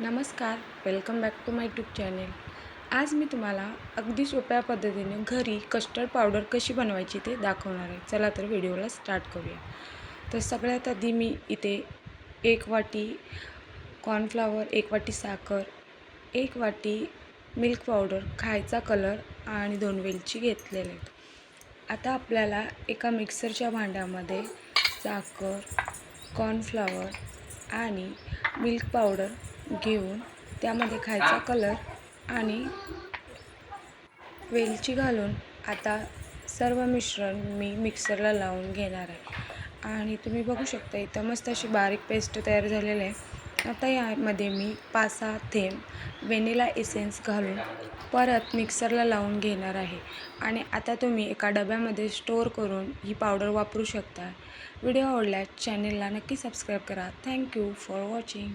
नमस्कार welcome back to my YouTube channel आज मी तुम्हाला अगदी सोप्या पद्धतीने घरी कस्टर्ड पावडर कशी बनवायची ते दाखवणार आहे. चला तर व्हिडिओला स्टार्ट करूया. तर सगळ्यात आधी मी इथे एक वाटी कॉर्नफ्लावर एक वाटी साखर एक वाटी मिल्क पावडर खायचा कलर आणि दोन वेलची घेतलेले आहेत. आता आपल्याला एका मिक्सरच्या भांड्यामध्ये साखर कॉर्नफ्लावर आणि मिल्क पावडर घेऊन त्यामध्ये खायचा कलर आणि वेलची घालून आता सर्व मिश्रण मी मिक्सरला लावून घेणार आहे. आणि तुम्ही बघू शकता इथं मस्त अशी बारीक पेस्ट तयार झालेली आहे. आता यामध्ये मी पाच सहा थेंब व्हेनिला एसेन्स घालून परत मिक्सरला लावून घेणार आहे. आणि आता तुम्ही एका डब्यामध्ये स्टोअर करून ही पावडर वापरू शकता. व्हिडिओ आवडल्यास चॅनेलला नक्की सबस्क्राईब करा. Thank you for watching.